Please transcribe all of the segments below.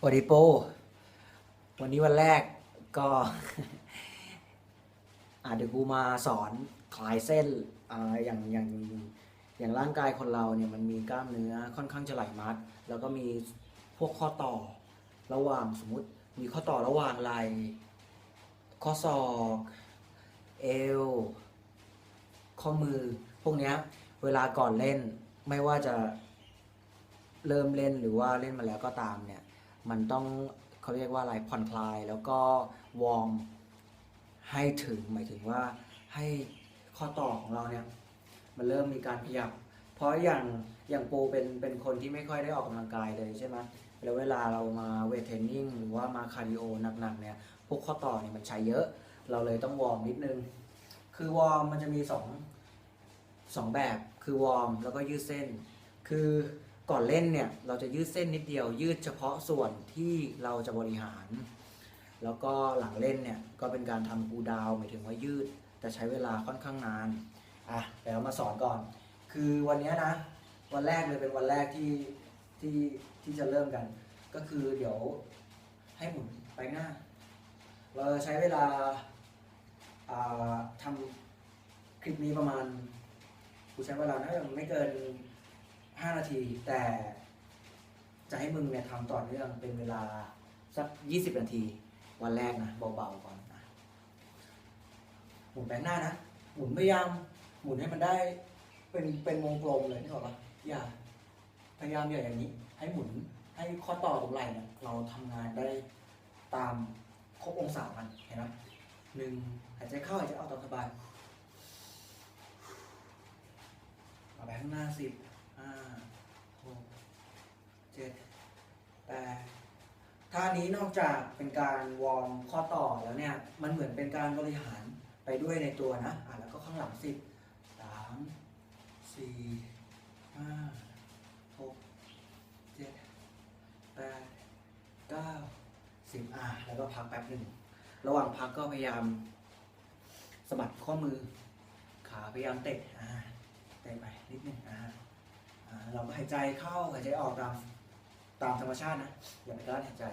สวัสดีโป วันนี้วันแรกก็อะเดี๋ยวกูมาสอนคลายเส้นออย่างอย่างอย่างร่างกายคนเราเนี่ยมันมีกล้ามเนื้อค่อนข้างจะไหลมัด แล้วก็มีพวกข้อต่อระหว่างสมมติมีข้อต่อระหว่างไหลข้อศอกเอวข้อมือ พวกเนี้ยเวลาก่อนเล่นไม่ว่าจะเริ่มเล่นหรือว่าเล่นมาแล้วก็ตามเนี่ย มันต้องเขาเรียกว่าอะไรผ่อนคลาย แล้วก็วอร์มให้ถึงหมายถึงว่าให้ข้อต่อของเราเนี่ยมันเริ่มมีการขยับ เพราะอย่างอย่างปูเป็นเป็นคนที่ไม่ค่อยได้ออกกำลังกายเลยใช่ไหมแล้วเวลาเรามาเวทเทรนนิ่งหรือว่ามาคาร์ดิโอหนักๆเนี่ยพวกข้อต่อเนี่ยมันใช้เยอะ เราเลยต้องวอร์มนิดนึง คือวอร์มมันจะมีสองสองแบบ คือวอร์มแล้วก็ยืดเส้น คือ ก่อนเล่นเนี่ยเราจะยืดเส้นนิดเดียว ยืดเฉพาะส่วนที่เราจะบริหาร แล้วก็หลังเล่นเนี่ยก็เป็นการทำกูดาวหมายถึงว่ายืด แต่ใช้เวลาค่อนข้างนานอะเดี๋ยวมาสอนก่อน คือวันนี้นะ วันแรกเลยเป็นวันแรกที่ที่ที่จะเริ่มกัน ก็คือเดี๋ยวให้หมุนไปหน้า เราใช้เวลาอ่าทำคลิปนี้ประมาณกูใช้เวลาน่าจะไม่เกิน 5 นาที แต่จะให้มึงเนี่ยทำต่อเนื่องเป็นเวลาสัก 20 นาที วันแรกนะเบาๆก่อนนะหมุนแบงหน้านะ หมุนพยายามหมุนให้มันได้เป็นเป็นวงกลมเลยนี่บอกว่าอย่าพยายามอย่าอย่างนี้ ให้หมุนให้ข้อต่อตรงไหล่เนี่ยเราทำงานได้ตามครบองศามันเห็นไหมหนึ่งหายใจเข้าหายใจออกตามสบายเอาไปข้างหน้าสิบ ห้าหกเจ็ดแปดท่านี้นอกจากเป็นการวอร์มข้อต่อแล้วเนี่ย มันเหมือนเป็นการบริหารไปด้วยในตัวนะ อะแล้วก็ข้างหลังสิบสามสี่ห้าหกเจ็ดแปดเก้าสิบอะแล้วก็พักแป๊บหนึ่ง ระหว่างพักก็พยายามสะบัดข้อมือ ขาพยายามเตะอ่าเตะไปนิดนึงอ่าอ่า เราหายใจเข้าหายใจออกตามตามธรรมชาตินะอย่าไปกลั้นหายใจ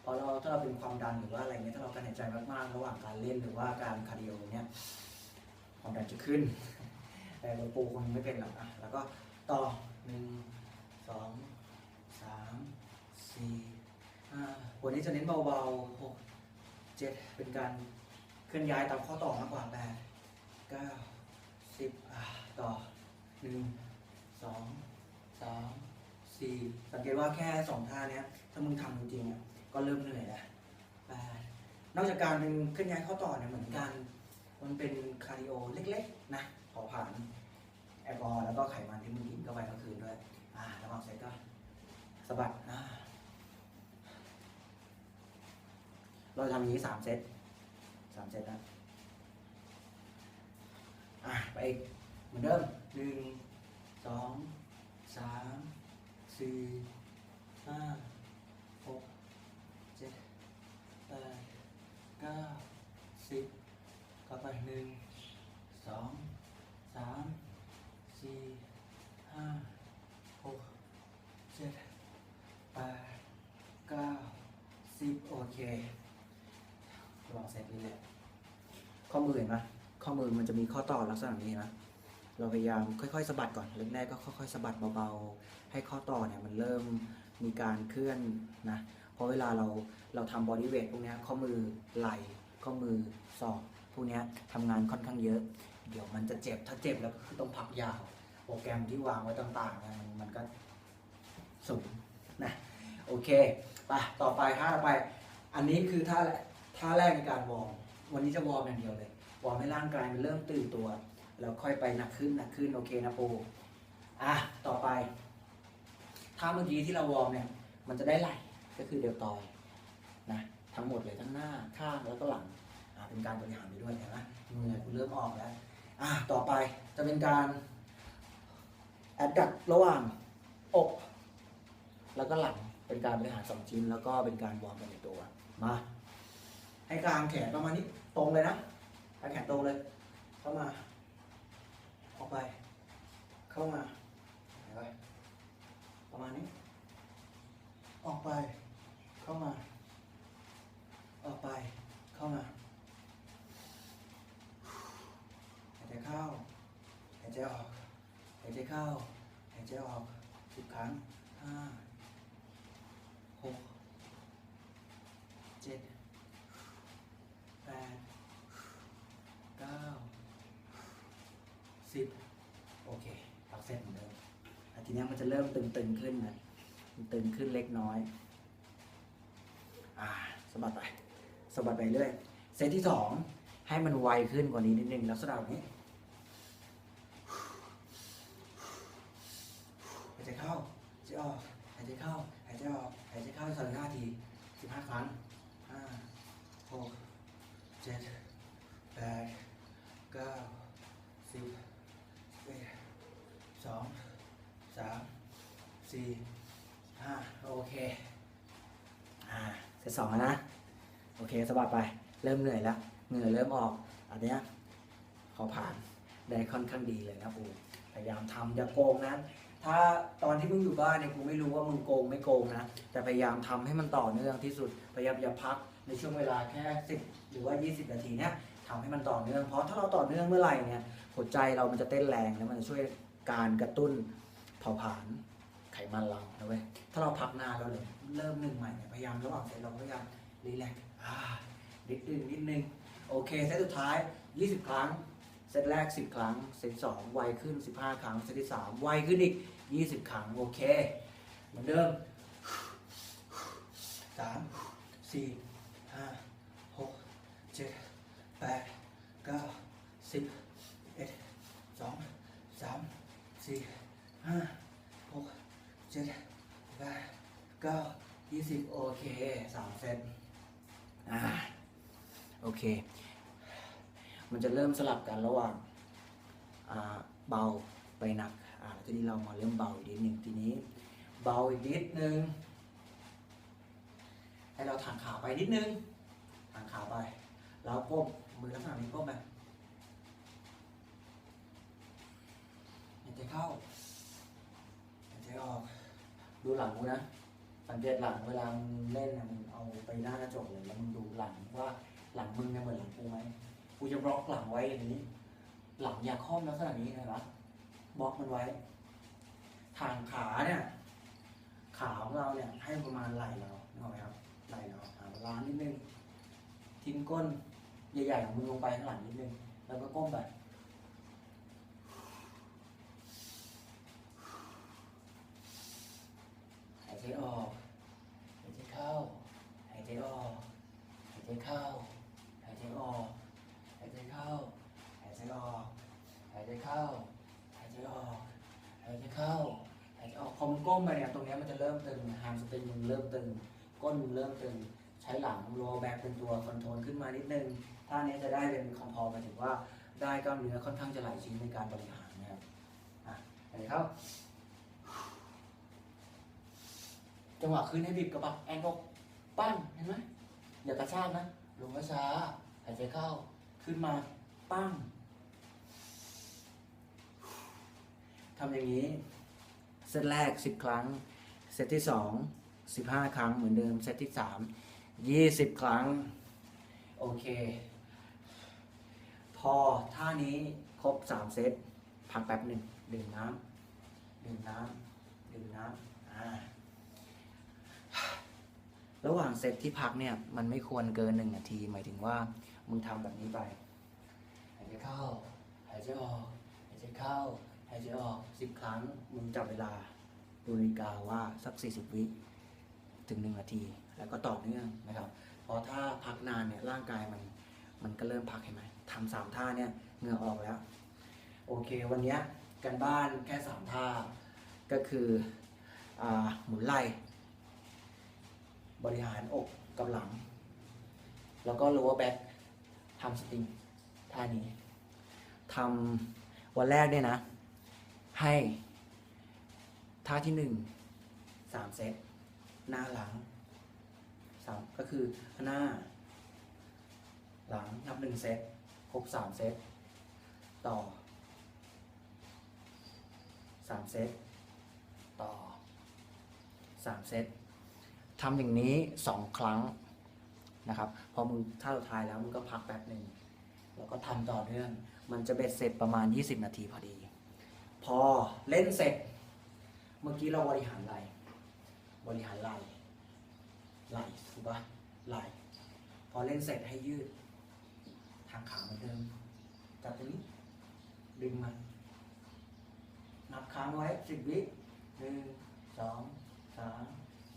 เพราะเราถ้าเราเป็นความดันหรือว่าอะไรเงี้ยถ้าเรากลั้นหายใจมากๆ ระหว่างการเล่นหรือว่าการคาร์ดิโอเนี่ยความดันจะขึ้น แต่หลวงปู่คงไม่เป็นหรอกอะแล้วก็ต่อหนึ่งสองสามสี่ห้าวันนี้จะเน้นเบาๆหกเจ็ดเป็นการเคลื่อนย้ายตามข้อต่อมากกว่าแปดเก้าสิบอะต่อหนึ่ง สองสามสี่สังเกตว่าแค่สองท่าเนี้ยถ้ามึงทำจริงๆอะก็เริ่มเหนื่อยแล้วแปดนอกจากการเป็นเคลื่อนย้ายข้อต่อเนี่ยเหมือนกัน มันเป็นคาร์ดิโอเล็กๆนะเผาผลาญแอลกอฮอล์แล้วก็ไขมันที่มึงกินเข้าไปเมื่อคืนด้วย อ่าระหว่างเสร็จก็สะบัดอ่าเราทำอย่างนี้สามเซตสามเซตนะอะไปอีกเหมือนเดิมหนึ่ง สี่ห้าหกเจ็ดแปดเก้าสิบก็ไปหนึ่งสองสามสี่ห้าหกเจ็ดแปดเก้าสิบโอเคลองเซตนี้แหละข้อมือเห็นไหมข้อมือมันจะมีข้อต่อลักษณะนี้นะ เราพยายามค่อยๆสะบัดก่อนเริ่มแรกก็ค่อยๆสะบัดเบาๆ ให้ข้อต่อเนี่ยมันเริ่มมีการเคลื่อนนะเพราะเวลาเราเราทำบอดี้เวทพวกเนี้ยข้อมือไหล่ข้อมือศอกพวกเนี้ยทำงานค่อนข้างเยอะ เดี๋ยวมันจะเจ็บถ้าเจ็บแล้วคือต้องพักยาว โปรแกรมที่วางไว้ต่างๆเนี่ยมันก็สูงนะโอเคไปต่อไปท่าต่อไป อันนี้คือท่าแรกท่าแรกในการวอร์มวันนี้จะวอร์มอย่างเดียวเลยวอร์มให้ร่างกายมันเริ่มตื่นตัว แล้วค่อยไปหนักขึ้นหนักขึ้นโอเคนะโปอะต่อไปท่าเมื่อกี้ที่เราวอร์มเนี่ย มันจะได้ไหลก็คือเดลตอยนะทั้งหมดเลยทั้งหน้าข้างแล้วก็หลังเป็นการบริหารไปด้วยเห็นไหมเหงื่อกูเริ่มออกแล้วอะต่อไปจะเป็นการแอดดักระหว่างอก แล้วก็หลังเป็นการบริหารสองชิ้น แล้วก็เป็นการวอร์มไปในตัวมาให้กลางแขนประมาณนี้ตรงเลยนะกลางแขนตรงเลยเข้ามา ไป เข้ามาเห็นไหมประมาณนี้ ออกไป เข้ามา ออกไป เข้ามาหายใจเข้าหายใจออกหายใจเข้าหายใจออกสิบครั้งห้าหกเจ็ด แปด เก้า สิบ โอเคพักเสร็จเหมือนเดิมอะที นี้มันจะเริ่มตึงๆขึ้นนะตึงขึ้นเล็กน้อยอ่าสะบัดไปสะบัดไปเรื่อยเซตที่สองให้มันไวขึ้นกว่านี้นิดนึงลักษณะแบบนี้หายใจเข้าหายใจออกหายใจเข้าหายใจออกหายใจเข้าสักห้าทีสิบห้าครั้งห้าหกเจ็ดแปดเก้าสิบเอ็ดสอง สามสี่ห้าโอเคอ่าเซตสองแล้วนะ โอเคสบัดไป เริ่มเหนื่อยแล้ว เหงื่อเริ่มออก อันเนี้ยขาผ่านได้ค่อนข้างดีเลยนะปูพยายามทำอย่าโกงนะถ้าตอนที่มึงอยู่บ้านเนี่ยกูไม่รู้ว่ามึงโกงไม่โกงนะ แต่พยายามทำให้มันต่อเนื่องที่สุด พยายามอย่าพักในช่วงเวลาแค่ 10 หรือว่า 20 นาทีเนี่ยทำให้มันต่อเนื่อง เพราะถ้าเราต่อเนื่องเมื่อไหร่เนี่ยหัวใจเรามันจะเต้นแรงแล้วมันจะช่วยการกระตุ้น เผาผลาญไขมันเรานะเว้ยถ้าเราพักนานแล้วเลยเริ่มหนึ่งใหม่เนี่ยพยายามระหว่างเซตเราพยายามรีแลกซ์นิดนึงนิดนึงโอเคเซตสุดท้าย 20 ครั้งเซตแรก 10 ครั้งเซตสองไวขึ้น 15 ครั้งเซตที่3ไวขึ้นอีก 20 ครั้งโอเค เหมือนเดิม 3 4 5 6 7 8 9 10 11 12 13 14 ห้าหกเจ็ดแปดเก้ายี่สิบโอเคสามเซตอ่าโอเค มันจะเริ่มสลับกันระหว่างอ่าเบาไปหนักอ่าทีนี้เรามาเริ่มเบาอีกนิดหนึ่งทีนี้เบาอีกนิดนึงให้เราถางขาไปนิดนึงถางขาไป แล้วก้มมือลักษณะนี้ก้มไปหายใจเข้า หายใจออก ดูหลังกูนะ สังเกตหลังเวลามึงเล่นนะมึงเอาไปหน้ากระจกเลยแล้วมึงดูหลังว่าหลังมึงเนี่ยเหมือนหลังกูไหมกูจะบล็อกหลังไว้อย่างนี้ หลังอย่าค้อมลักษณะนี้นะครับบล็อกมันไว้ ทางขาเนี่ย ขาของเราเนี่ย ให้ประมาณไหล่เรานึกออกไหมครับ ไหล่เราหาล้านนิดนึง ทิ้งก้นใหญ่ๆของมึงลงไปข้างหลังนิดนึง แล้วก็ก้มไปหาย ใจออก หายใจเข้า หายใจออก หายใจเข้า หายใจออก หายใจเข้า หายใจออก หายใจเข้า หายใจออก หายใจเข้า หายใจออกพอมก้มไปเนี่ยตรงเนี้ยมันจะเริ่มตึงฮามสตริงมึงเริ่มตึง ก้นมึงเริ่มตึง ใช้หลังโลแบกเป็นตัวคอนโทรลขึ้นมานิดนึง ท่านี้จะได้เป็นคอมพอหมายถึงว่าได้กล้ามเนื้อค่อนข้างจะหลายชิ้นในการบริหารนะครับ อะหายใจเข้า จังหวะขึ้นให้บีบกระบักแอนอกปั้งเห็นไหมอย่ากระชากนะลงช้าหายใจเข้าขึ้นมาปั้งทำอย่างนี้ เซตแรก 10 ครั้ง เซตที่ 2 15 ครั้งเหมือนเดิม เซตที่ 3 20 ครั้ง โอเค พอท่านี้ครบ 3 เซต พักแป๊บหนึ่งดื่มน้ำดื่มน้ำดื่มน้ำอ่า ระหว่างเซตที่พักเนี่ยมันไม่ควรเกินหนึ่งนาที หมายถึงว่ามึงทำแบบนี้ไปหายใจเข้าหายใจออกหายใจเข้าหายใจออกสิบครั้งมึงจับเวลาดูนาฬิกาว่าสักสี่สิบวิถึงหนึ่งนาที แล้วก็ต่อเนื่องนะครับเพราะถ้าพักนานเนี่ยร่างกายมันมันก็เริ่มพักเห็นไหมทำสามท่าเนี่ยเหงื่อออกแล้ว โอเควันนี้กันบ้านแค่สามท่าก็คืออหมุนไหล่ บริหารอกกับหลัง แล้วก็ lower back ทำสปริงท่านี้ทำวันแรกเนี่ยนะ ให้ท่าที่หนึ่งสามเซตหน้าหลังสามก็คือหน้า หลังนับหนึ่งเซตครบสามเซตต่อสามเซตต่อสามเซต ทำอย่างนี้สองครั้งนะครับ พอมึงท่าสุดท้ายแล้วมึงก็พักแป๊บหนึ่งแล้วก็ทำต่อเนื่อง มันจะเบ็ดเสร็จประมาณ 20 นาทีพอดี พอเล่นเสร็จ เมื่อกี้เราบริหารไหลบริหารไหลไหลถูกปะไหลพอเล่นเสร็จให้ยืด ทางขาเหมือนเดิมจับตรงนี้ ดึงมันนับค้างไว้สิบวิหนึ่งสองสาม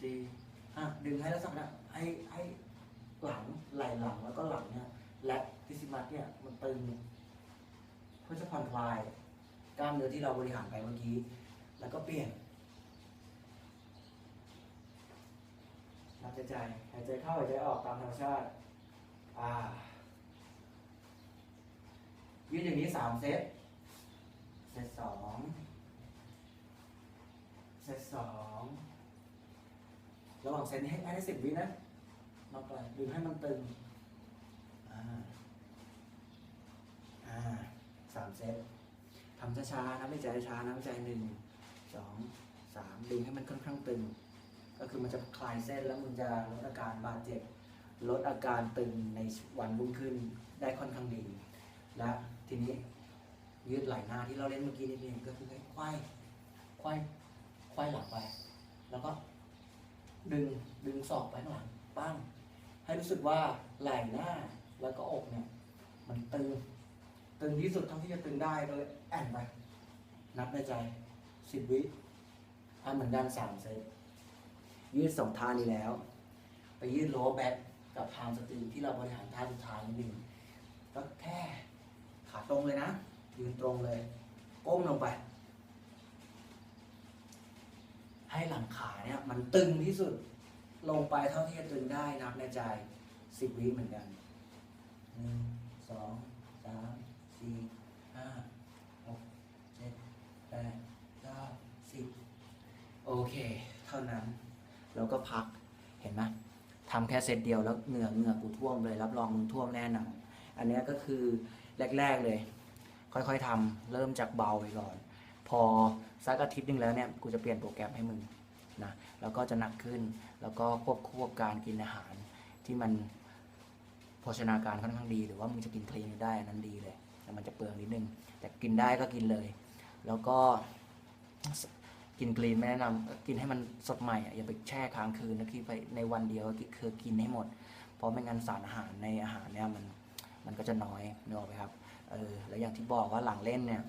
สี่ ห้าดึงให้ลักษณะให้ให้หลังไหล่หลังแล้วก็หลังเนี่ยและพิซิมัสเนี่ยมันตึงเพื่อจะผ่อนคลายกล้ามเนื้อที่เราบริหารไปเมื่อกี้ แล้วก็เปลี่ยนนับใจใจหายใจเข้าหายใจออกตามธรรมชาติอ่ายืดอย่างนี้สามเซตเซตสองเซตสอง ระหว่างเซตนี้ให้ให้สิบวินะมาปล่อยดึงให้มันตึง อ่า อ่าสามเซตทำช้าๆนะไม่ใจช้านะไม่ใจหนึ่งสองสามดึงให้มันค่อนข้างตึง ก็คือมันจะคลายเส้นแล้วมันจะลดอาการบาดเจ็บ ลดอาการตึงในวันรุ่งขึ้นได้ค่อนข้างดี และทีนี้ยืดไหล่หน้าที่เราเล่นเมื่อกี้นิดนึงก็คือให้ควายควายควายหลังไป แล้วก็ ดึงดึงศอกไปข้างหลังปั้งให้รู้สึกว่าไหล่หน้าแล้วก็อกเนี่ย มันตึง ตึงที่สุดเท่าที่จะตึงได้ก็เลยแอนไปนับในใจสิบวิทำเหมือนกันสามเซตยืดสองท่านี้แล้ว ไปยืดโลแบ็กกับพามสตรีที่เราบริหารท่าสุดท้ายนิดหนึ่งก็แค่ขาตรงเลยนะ ยืนตรงเลย ก้มลงไป ให้หลังขาเนี่ยมันตึงที่สุดลงไปเท่าที่จะตึงได้นับในใจสิบวิเหมือนกันหนึ่งสองสามสี่ห้าหกเจ็ดแปดเก้าสิบโอเค เท่านั้น แล้วก็พักเห็นไหมทำแค่เซตเดียวแล้วเหงื่อเหงื่อกูท่วมเลยรับรองมึงท่วมแน่นอนอันนี้ก็คือแรก ๆเลย ค่อยๆทำเริ่มจากเบาไปก่อน พอสักอาทิตย์หนึงแล้วเนี่ยกูจะเปลี่ยนโปรแกรมให้มึงนะแล้วก็จะหนักขึ้นแล้วก็ควบคู่กับการกินอาหารที่มันโภชนาการค่อนข้างดี หรือว่ามึงจะกินคลีนได้อันนั้นดีเลยแต่มันจะเปลืองนิดนึง แต่กินได้ก็กินเลย แล้วก็กินกรีนไม่แนะนำกินให้มันสดใหม่อย่าไปแช่ค้างคืนนะคือไปในวันเดียวคือกินให้หมด เพราะไม่งั้นสารอาหารในอาหารเนี่ยมันมันก็จะน้อยนึกออกไหมครับเออแล้วอย่างที่บอกว่าหลังเล่นเนี่ย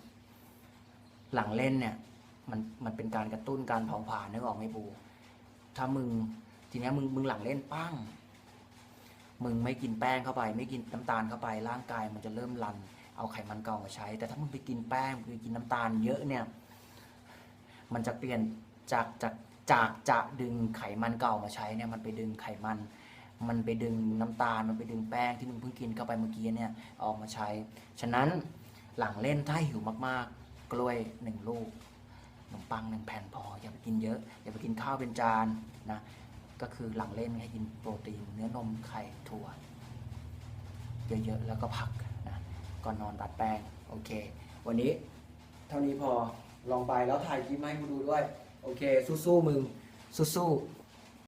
หลังเล่นเนี่ยมันมันเป็นการกระตุ้นการเผาผลาญนึกออกไหมปู ถ้ามึงทีนี้มึงมึงหลังเล่นปั้ง มึงไม่กินแป้งเข้าไป ไม่กินน้ำตาลเข้าไปร่างกาย มันจะเริ่มรัน เอาไขมันเก่ามาใช้ แต่ถ้ามึงไปกินแป้งไปกินน้ำตาลเยอะเนี่ย มันจะเปลี่ยนจากจากจากจะดึงไขมันเก่ามาใช้เนี่ยมันไปดึงไขมัน มันไปดึงน้ำตาล มันไปดึงแป้งที่มึงเพิ่งกินเข้าไปเมื่อกี้เนี่ยออกมาใช้ ฉะนั้นหลังเล่นถ้าหิวมากๆ กล้วยหนึ่งลูกขนมปังหนึ่งแผ่นพอ อย่าไปกินเยอะ อย่าไปกินข้าวเป็นจานนะก็คือหลังเล่นให้กินโปรตีน เนื้อนมไข่ถั่ว เยอะๆ แล้วก็ผักนะก่อนนอนตัดแป้ง โอเค วันนี้เท่านี้พอลองไปแล้วถ่ายคลิปมาให้กูดูด้วย โอเค สู้ๆมึง สู้ๆ